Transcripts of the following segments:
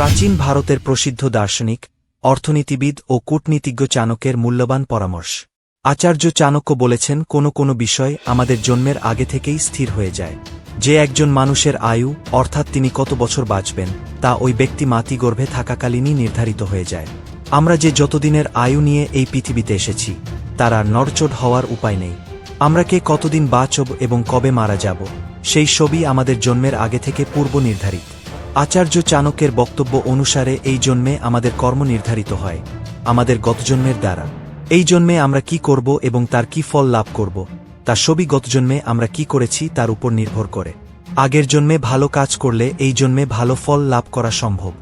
প্রাচীন ভারতের প্রসিদ্ধ দার্শনিক, অর্থনীতিবিদ ও কূটনীতিজ্ঞ চাণক্যের মূল্যবান পরামর্শ। আচার্য চাণক্য বলেছেন, কোনো কোনো বিষয় আমাদের জন্মের আগে থেকেই স্থির হয়ে যায়। যে একজন মানুষের আয়ু, অর্থাৎ তিনি কত বছর বাঁচবেন, তা ওই ব্যক্তি মাতৃগর্ভে থাকাকালীনই নির্ধারিত হয়ে যায়। আমরা যে যতদিনের আয়ু নিয়ে এই পৃথিবীতে এসেছি, তার আর নড়চড় হওয়ার উপায় নেই। আমরা কে কতদিন বাঁচব এবং কবে মারা যাব, সেই সবই আমাদের জন্মের আগে থেকে পূর্ব নির্ধারিত আচার্য চাণক্যের বক্তব্য অনুসারে এই জন্মে আমাদের কর্ম নির্ধারিত হয়, আমাদের গতজন্মের দ্বারা। এই জন্মে আমরা কি করব এবং তার কি ফল লাভ করব, তা সবই গতজন্মে আমরা কি করেছি তার উপর নির্ভর করে। আগের জন্মে ভালো কাজ করলে এই জন্মে ভালো ফল লাভ করা সম্ভব।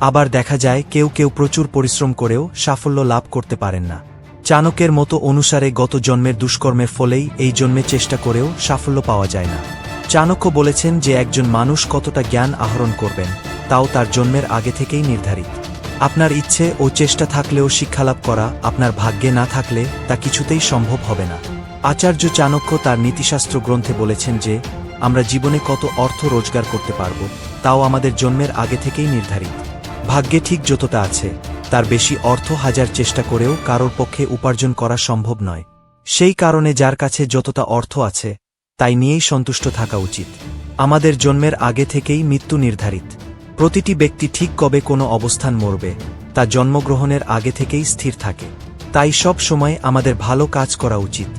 আবার দেখা যায় কেউ কেউ প্রচুর পরিশ্রম করেও সাফল্য লাভ করতে পারেন না। চাণক্যের মতো অনুসারে গত জন্মের দুষ্কর্মের ফলেই এই জন্মে চেষ্টা করেও সাফল্য পাওয়া যায় না। চাণক্য বলেছেন যে একজন মানুষ কতটা জ্ঞান আহরণ করবেন, তাও তার জন্মের আগে থেকেই নির্ধারিত। আপনার ইচ্ছে ও চেষ্টা থাকলেও শিক্ষালাভ করা, আপনার ভাগ্যে না থাকলে তা কিছুতেই সম্ভব হবে না। আচার্য চাণক্য তার নীতিশাস্ত্র গ্রন্থে বলেছেন যে, আমরা জীবনে কত অর্থ রোজগার করতে পারব, তাও আমাদের জন্মের আগে থেকেই নির্ধারিত। ভাগ্যে ঠিক যতটা আছে, তার বেশি অর্থ হাজার চেষ্টা করেও কারোর পক্ষে উপার্জন করা সম্ভব নয়। সেই কারণে যার কাছে যতটা অর্থ আছে তাই নিয়েই সন্তুষ্ট থাকা উচিত। আমাদের জন্মের আগে থেকেই মৃত্যু নির্ধারিত। প্রতিটি ব্যক্তি ঠিক কবে কোনো অবস্থান মরবে, তা জন্মগ্রহণের আগে থেকেই স্থির থাকে। তাই সব সময় আমাদের ভালো কাজ করা উচিত।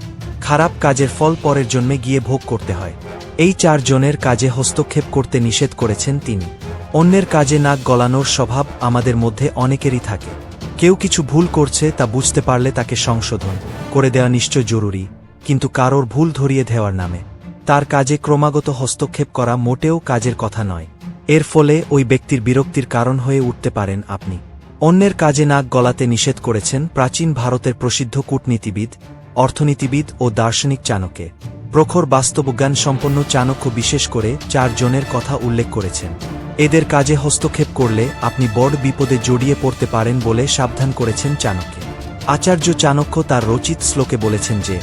খারাপ কাজের ফল পরের জন্মে গিয়ে ভোগ করতে হয়। এই চারজনের কাজে হস্তক্ষেপ করতে নিষেধ করেছেন তিনি। অন্যের কাজে নাক গলানোর স্বভাব আমাদের মধ্যে অনেকেরই থাকে। কেউ কিছু ভুল করছে তা বুঝতে পারলে তাকে সংশোধন করে দেওয়া নিশ্চয় জরুরি, কিন্তু কারোর ভুল ধরিয়ে দেওয়ার নামে। তার কাজে ক্রমাগত হস্তক্ষেপ করা মোটেও কাজের কথা নয়। এর ফলে ওই ব্যক্তির বিরক্তির কারণ হয়ে উঠতে পারেন আপনি। অন্যের কাজে নাক গলাতে নিষেধ করেছেন প্রাচীন ভারতের প্রসিদ্ধ কূটনীতিবিদ, অর্থনীতিবিদ ও দার্শনিক চাণক্যে। প্রখর বাস্তবজ্ঞান সম্পন্ন চাণক্য বিশেষ করে চারজনের কথা উল্লেখ করেছেন। এদের কাজে হস্তক্ষেপ করলে আপনি বড় বিপদে জড়িয়ে পড়তে পারেন বলে সাবধান করেছেন চাণক্যে। আচার্য চাণক্য তার রচিত শ্লোকে বলেছেন যে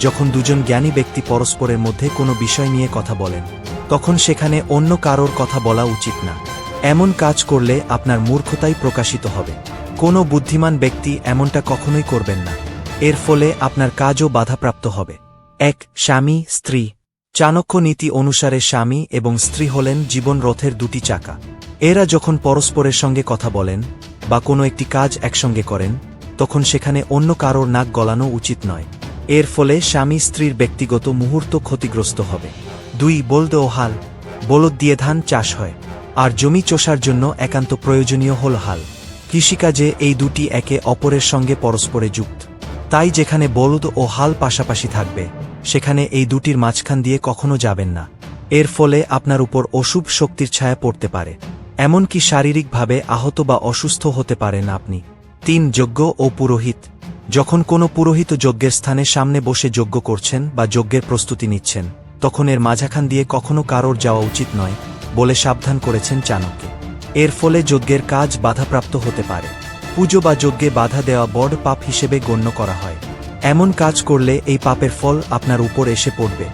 যখন দুজন জ্ঞানী ব্যক্তি পরস্পরের মধ্যে কোনো বিষয় নিয়ে কথা বলেন, তখন সেখানে অন্য কারোর কথা বলা উচিত না। এমন কাজ করলে আপনার মূর্খতাই প্রকাশিত হবে। কোনো বুদ্ধিমান ব্যক্তি এমনটা কখনোই করবেন না। এর ফলে আপনার কাজও বাধাপ্রাপ্ত হবে। এক, স্বামী, স্ত্রী। চাণক্য নীতি অনুসারে স্বামী এবং স্ত্রী হলেন জীবন রথের দুটি চাকা। এরা যখন পরস্পরের সঙ্গে কথা বলেন বা কোনো একটি কাজ একসঙ্গে করেন, তখন সেখানে অন্য কারোর নাক গলানো উচিত নয়। এর ফলে স্বামী স্ত্রীর ব্যক্তিগত মুহূর্ত ক্ষতিগ্রস্ত হবে। দুই, বলদ ও হাল। বলদ দিয়ে ধান চাষ হয়, আর জমি চষার জন্য একান্ত প্রয়োজনীয় হল হাল। কৃষিকাজে এই দুটি একে অপরের সঙ্গে পরস্পরে যুক্ত। তাই যেখানে বলদ ও হাল পাশাপাশি থাকবে, সেখানে এই দুটির মাঝখান দিয়ে কখনো যাবেন না। এর ফলে আপনার উপর অশুভ শক্তির ছায়া পড়তে পারে। এমনকি শারীরিকভাবে আহত বা অসুস্থ হতে পারেন আপনি। তিন যজ্ঞ ও পুরোহিত। যখন কোনো পুরোহিত যজ্ঞের স্থানে সামনে বসে যজ্ঞ করছেন বা যজ্ঞের প্রস্তুতি নিচ্ছেন, তখন এর মাঝাখান দিয়ে কখনো কারোর যাওয়া উচিত নয়, বলে সাবধান করেছেন চাণক্য। এর ফলে যজ্ঞের কাজ বাধাপ্রাপ্ত হতে পারে। পুজো বা যজ্ঞে বাধা দেওয়া বড় পাপ হিসেবে গণ্য করা হয়। এমন কাজ করলে এই পাপের ফল আপনার উপর এসে পড়বে।